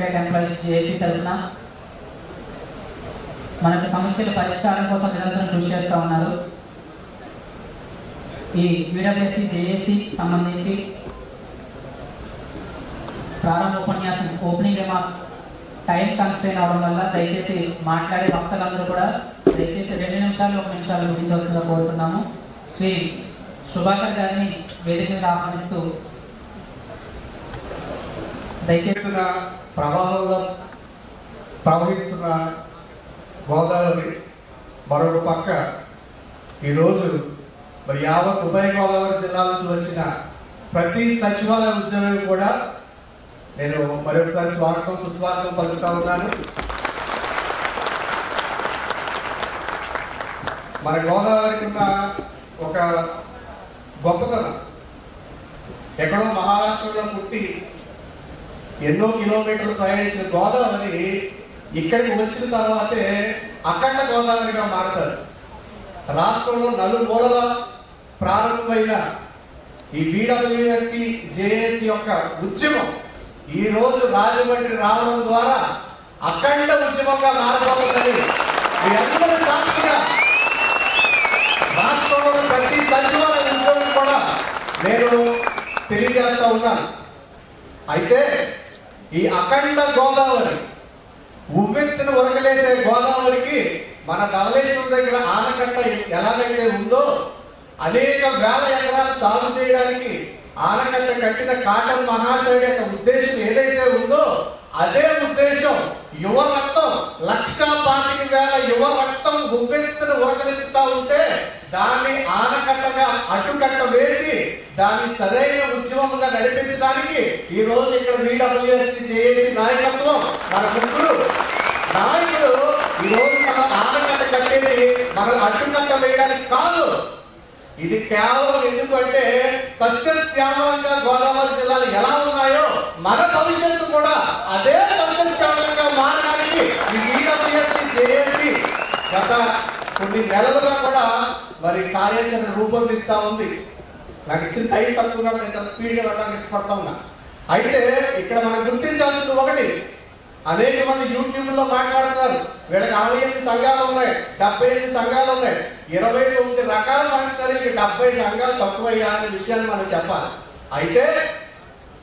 చేసి తరఫున మనకు సమస్యల పరిష్కారం కోసం నిరంతరం కృషి చేస్తూ ఉన్నారు. ఈ యూడబ్ల్యూసి జేఏసి సంబంధించి ప్రారంభ ఉపన్యాసం ఓపెనింగ్ రిమార్క్స్ టైం కన్స్ట్రైన్ అవడం వల్ల దయచేసి మాట్లాడే భక్తులందరూ కూడా దయచేసి రెండు నిమిషాలు ఒక నిమిషాలు ముగించవలసిందిగా కోరుతున్నాము. శ్రీ శుభాకర్ గారిని వేదిక మీద ఆహ్వానిస్తూ దయచేసి ఎత్తున ప్రవాహంలో ప్రవహిస్తున్న గోదావరి మరొక పక్క ఈరోజు మరి యావత్ ఉభయ గోదావరి జిల్లా నుంచి వచ్చిన ప్రతి సచివాలయ ఉద్యోగులు కూడా నేను మరొకసారి స్వాగతం సుస్వాగతం పలుకుతా ఉన్నాను. మన గోదావరికి ఉన్న ఒక గొప్పతనం. ఎక్కడో మహారాష్ట్రలో పుట్టి ఎన్నో కిలోమీటర్లు ప్రయాణించిన గోదావరి ఇక్కడికి వచ్చిన తర్వాతే అఖండ గోదావరిగా మారతారు. రాష్ట్రంలో నలుమూలల ప్రారంభమైన ఈ బీడబ్ల్యూఎస్సి జేఏసి యొక్క ఉద్యమం ఈ రోజు రాజమండ్రి రావడం ద్వారా అఖండ ఉద్యమంగా మారబోతుందని మీ అందరూ సాక్షిగా రాష్ట్రంలో ప్రతి సచివాలయ ఉద్యోగం కూడా నేను తెలియజేస్తా ఉన్నాను. అయితే ఈ అఖండ గోదావరి ఉవ్వెత్తున ఉరకలేసే గోదావరికి మన ధవళేశ్వరం దగ్గర ఆనకట్ట ఎలాగైతే ఉందో అనేక వేల ఎకరాలు సాగు చేయడానికి ఆనకట్ట కట్టిన కాటన్ మహాశయుడు యొక్క ఉద్దేశం ఏదైతే ఉందో అదే ఉద్దేశం యువ రక్తం ఉవ్వెత్తున ఉంటే దాన్ని ఆనకట్టగా అడ్డుకట్ట వేసి దాన్ని సరైన ఉద్యమంగా నడిపించడానికి ఈ రోజు ఇక్కడ వీడబ్ల్యూఎస్సీ చేసి నాయకత్వం మన ముగ్గురు. నాయకులు ఈ రోజు మన ఆనకట్ట కట్టేది మన అడ్డుకట్ట వేయడానికి కాదు. ఇది కేవలం ఎందుకంటే సస్యశ్యామలంగా గోదావరి జిల్లాలు ఎలా ఉన్నాయో మన భవిష్యత్తు కూడా అదే సస్యశ్యామలంగా మారడానికి ఈ వీడబ్ల్యూఎస్సీ చేసి గత కొన్ని నెలలుగా కూడా మరి కార్యాచరణ రూపొందిస్తా ఉంది. నాకు ఇచ్చిన టైం తక్కువగా నేను చాలా స్పీడ్గా వెళ్ళడానికి ఇష్టపడతా ఉన్నా. అయితే ఇక్కడ మనం గుర్తించాల్సింది ఒకటి. అనేక మంది యూట్యూబ్లో మాట్లాడుతున్నారు. వీళ్ళకి అరవై ఎనిమిది సంఘాలు ఉన్నాయి డెబ్బై ఎనిమిది సంఘాలు ఉన్నాయి. ఇరవై తొమ్మిది రకాల ఫంక్షనరీకి డెబ్బై సంఘాలు తక్కువయ్యా అనే విషయాన్ని మనం చెప్పాలి. అయితే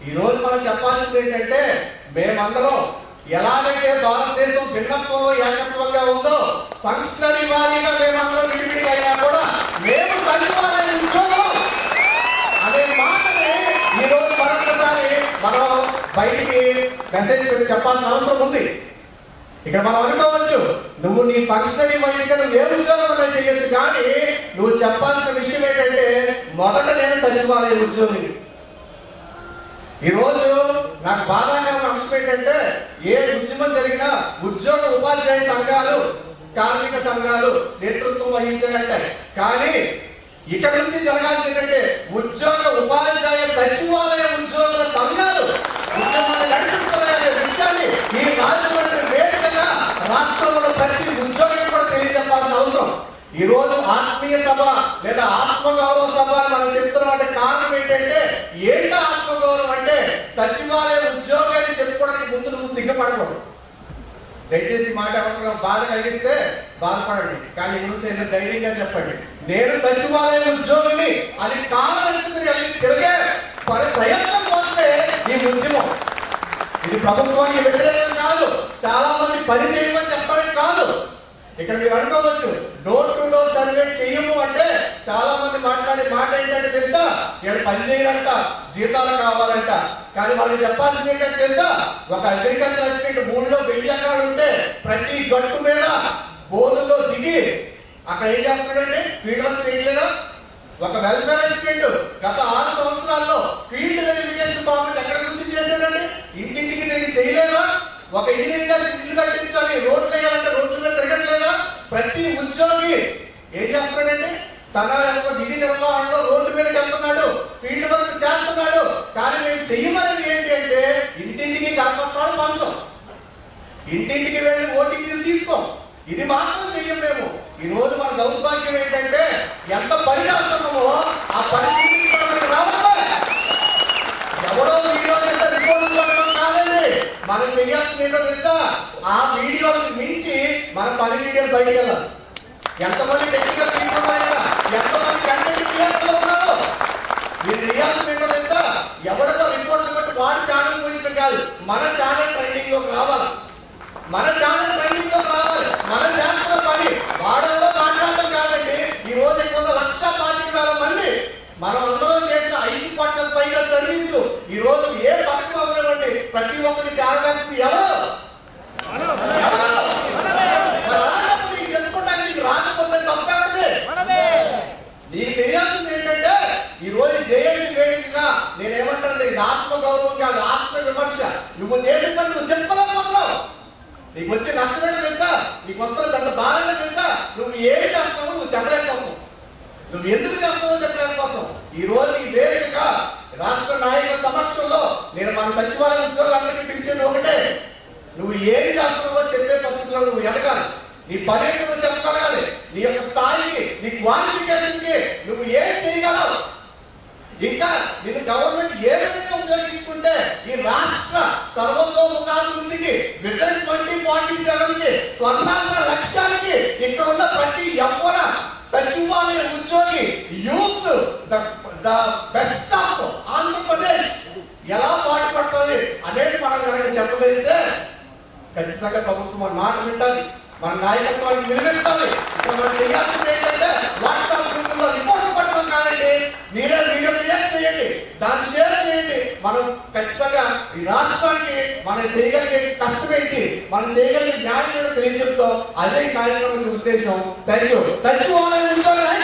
ఈరోజు మనం చెప్పాల్సింది ఏంటంటే మేమందరం ఎలాగైతే భారతదేశం భిన్నత్వంలో ఏకత్వంగా ఉందో ఫంక్షనరీ వారీగా మేమందరం విడివిడిగా అయినా కూడా మేము సచివాలయ ఉద్యోగం అనే మాటని ఈ రోజు మరొకసారి మనం బయటికి మెసేజ్ పెట్టి చెప్పాల్సిన అవసరం ఉంది. ఇక్కడ మనం అనుకోవచ్చు నువ్వు నీ ఫంక్షనరీ వైద్యుగా నువ్వు ఏ ఉద్యోగం చేయొచ్చు కానీ నువ్వు చెప్పాల్సిన విషయం ఏంటంటే మొదట నేను సచివాలయ ఉద్యోగిని. ఈరోజు నాకు బాధాకరమైన అంశం ఏంటంటే ఏ ఉద్యమం జరిగినా ఉద్యోగ ఉపాధ్యాయ సంఘాలు కార్మిక సంఘాలు నేతృత్వం వహించాయంటే కానీ ఇక్కడ నుంచి జరగాల్సింది ఏంటంటే ఉద్యోగ ఉపాధ్యాయ సచివాలయ ఉద్యోగుల సంఘాలు ఉద్యమాన్ని నడిపిస్తున్నాయనే విషయాన్ని ఈ రాజమండ్రి వేదికగా రాష్ట్రంలో ప్రతి ఉద్యోగికి కూడా తెలియజెప్పాల్సిన అవసరం. ఈ రోజు ఆత్మీయ సభ లేదా ఆత్మగౌరవ సభ అని మనం చెప్తున్నాం కారణం ఏంటంటే ఏంటి ఆత్మగౌరవం అంటే సచివాలయ ఉద్యోగాన్ని చెప్పుకోవడానికి ముందు నువ్వు సిగ్గుపడకూడదు దయచేసి మాట ఎవరికైనా బాధ కలిగిస్తే బాధపడండి. కానీ గురించి ధైర్యంగా చెప్పండి. నేను సచివాలయం ఉద్యోగిని అది కావాలని తిరిగే ప్రయత్నం కోసమే ఈ ఉద్యమం. ఇది ప్రభుత్వానికి వ్యతిరేకం కాదు. చాలా మంది పని చేయమని చెప్పడానికి కాదు. ఇక్కడ మీరు అనుకోవచ్చు. డోర్ టు డోర్ సర్వే చేయము అంటే చాలా మంది మాట్లాడే మాట ఏంటంటే తెలుసా? ఇక్కడ పని చేయాలంట జీతాలు కావాలంట. కానీ వాళ్ళకి చెప్పాల్సింది ఏంటంటే తెలుసా? ఒక అగ్రికల్చర్ అసిస్టెంట్ ఊళ్ళో వెయ్యి ఎకరాలు ఉంటే ప్రతి గట్టు మీద బోర్డులో దిగి అక్కడ ఏం చేస్తున్నాడండి? ఫీల్డ్ వర్క్ చేయలేదా? ఒక వెల్ఫేర్ అసిస్టెంట్ గత ఆరు సంవత్సరాల్లో ఫీల్డ్ వెరిఫికేషన్ ఫార్మ్ ఎక్కడ నుంచి చేశాడండి? ఇంటింటికి తిరిగి చేయలేదా? ఒక ఇంజనీరింగ్ అసిస్టెంట్ ఇల్లు కట్టించాలి రోడ్లు వేయాలంటే రోడ్ల మీద తిరగట్లేదా? ప్రతి ఉద్యోగి ఏం చేస్తున్నాడండి? తన యొక్క విధి నిర్వహణలో రోడ్డు మీదకి వెళ్తున్నాడు ఫీల్డ్ వర్క్ చేస్తున్నాడు. కానీ మేము చెయ్యమనేది ఏంటి అంటే ఇంటింటికి కర్మత్వాలు పంచం. ఇంటింటికి వెళ్ళి ఓటీపీలు తీసుకోం. ఇది మాత్రం చెయ్యం మేము. ఈ రోజు మన దౌర్భాగ్యం ఏంటంటే ఎంత పని చేస్తున్నామో ఆ పని చూపించుకోవడానికి రావట్లే ఎవరో వీడియో చేస్తే రిపోర్ట్ కాదండి మనం చేయాల్సింది ఏంటో తెలుసా? ఆ వీడియోలకు మించి మన పని వీడియోలు బయటకు వెళ్ళాలి. ఎంతమంది టెక్నికల్ టీమ్ ఉన్నారు ఎంతమంది కంటెంట్ క్రియేటర్లు ఉన్నారు? మీరు చేయాల్సింది ఏంటో తెలుసా? ఎవరితో రిపోర్ట్లు కొట్టి వారి ఛానల్ గురించి కాదు మన ఛానల్ ట్రెండింగ్లో రావాలి. మన ఛానల్ ట్రెండింగ్లో రావాలి. మన చేస్తున్న పని వాడంలో మాట్లాడటం కాదండి. ఈ రోజు ఇక్కడ లక్ష పాతిక వేల మంది. మనం అందరం చేసిన ఐదు పట్ల పైగా సర్వీసులు ఈ రోజు ఏ పథకం అవ్వలేమండి ప్రతి ఒక్కరి ఛానల్ వేస్తుంది ఎవరు ఎవరు? మరి అలాంటప్పుడు నీకు చెప్పుకోవడానికి నీకు రాకపోతే తప్పేమండి నీకు తెలియాల్సింది ఏంటంటే ఈ రోజు జేఏసీ వేదికగా నేనేమంటాను ఇది ఆత్మ గౌరవం కాదు ఆత్మ విమర్శ. నువ్వు చేసిన పని నువ్వు చెప్పలేకపోతున్నావు. నీకు వచ్చే నష్టం తెలుసా? నీకు వస్తున్న పెద్ద బాధ తెలుసా? నువ్వు ఏమి చేస్తావో నువ్వు చెప్పలేకపోతావు నువ్వు ఎందుకు చేస్తావో చెప్పలేకపోతావు ఈ రోజు ఈ వేదికగా రాష్ట్ర నాయకుల సమక్షంలో నేను మన సచివాలయ ఉద్యోగులందరికీ పిలిచేది ఒకటే. నువ్వు ఏమి చేస్తున్నావో చెప్పే పరిస్థితిలో నువ్వు ఎదగాలి. నీ పని నువ్వు చెప్పగలగాలి. నీ యొక్క స్థాయికి నీ క్వాలిటీ కి నువ్వు ఏం చేయగలవు ఇది గవర్నమెంట్ ఏ విధంగా ఉపయోగించుకుంటే ఈ రాష్ట్ర సర్వతోముఖాభివృద్ధికి విజన్ ట్వంటీ ఫార్టీ సెవెన్కి స్వర్ణాంధ్ర లక్ష్యానికి ఇక్కడ ఉన్న ప్రతి యవ్వన సచివాలయ ఉద్యోగి youth the best of Andhra Pradesh ఎలా పాటుపడుతుంది అనేది మనం కనుక చెప్పగలిగితే ఖచ్చితంగా ప్రభుత్వం మన మాట వింటాలి మన నాయకత్వాన్ని నిలబెట్టాలి. ఇక్కడ మనం చేయాల్సింది ఏంటంటే వాట్సాప్ గ్రూపుల్లో రిపోర్ట్లు మీరే వీడియో క్రియేట్ చేయండి. దాన్ని షేర్ చేయండి. మనం ఖచ్చితంగా ఈ రాష్ట్రానికి మనం చేయగలిగే కష్టం ఏంటి? మనం చేయగలిగే న్యాయం ఏంటో తెలియజెప్తాం అదే కార్యక్రమం ఉద్దేశం. Thank you thank you